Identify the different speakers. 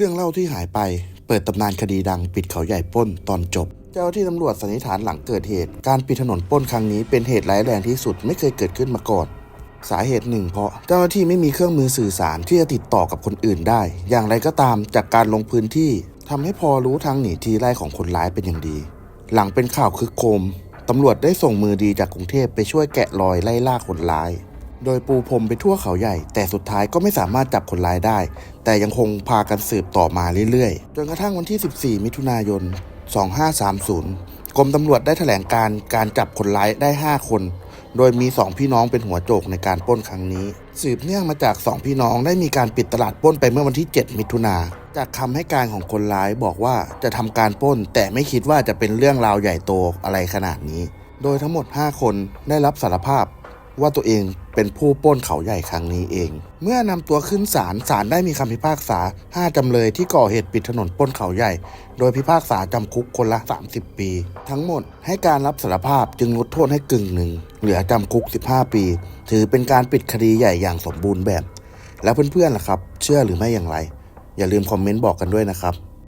Speaker 1: เรื่องเล่าที่หายไป เปิดตำนานคดีดังปิดเขาใหญ่ป้นตอนจบ เจ้าที่ตำรวจสันนิษฐานหลังเกิดเหตุ การปิดถนนป้นครั้งนี้เป็นเหตุร้ายแรงที่สุดไม่เคยเกิดขึ้นมาก่อน สาเหตุหนึ่งเพราะเจ้าหน้าที่ไม่มีเครื่องมือสื่อสารที่จะติดต่อกับคนอื่นได้ อย่างไรก็ตามจากการลงพื้นที่ทำให้พอรู้ทางหนีทีไล่ของคนร้ายเป็นอย่างดี หลังเป็นข่าวคึกโคมตำรวจได้ส่งมือดีจากกรุงเทพไปช่วยแกะรอยไล่ล่าคนร้าย โดยปูพรมไปทั่วเขาใหญ่ แต่สุดท้ายก็ไม่สามารถจับคนร้ายได้ แต่ยังคงพากันสืบต่อมาเรื่อยๆ จนกระทั่งวันที่ 14 มิถุนายน 2530 กรมตำรวจได้แถลงการการจับคนร้ายได้ 5 คน โดยมี 2 พี่น้องเป็นหัวโจกในการปล้นครั้งนี้ สืบเนื่องมาจาก 2 พี่น้องได้มีการปิดตลาดปล้นไปเมื่อวันที่ 7 มิถุนาจากคำให้การของคนร้ายบอกว่าจะทำการปล้น แต่ไม่คิดว่าจะเป็นเรื่องราวใหญ่โตอะไรขนาดนี้ โดยทั้งหมด 5 คนได้รับสารภาพ ว่าตัวเองเป็นผู้ป้นเขาใหญ่ครั้งนี้เอง เมื่อนำตัวขึ้นศาลศาลได้มีคำพิพากษา 5 จำเลยที่ก่อเหตุปิดถนนป้นเขาใหญ่ โดยพิพากษาจำคุกคนละ 30 ปี ทั้งหมดให้การรับสารภาพจึงลดโทษให้กึ่งหนึ่ง เหลือจำคุก 15 ปี ถือเป็นการปิดคดีใหญ่อย่างสมบูรณ์แบบ แล้วเพื่อนๆล่ะครับ เชื่อหรือไม่อย่างไร อย่าลืมคอมเมนต์บอกกันด้วยนะครับ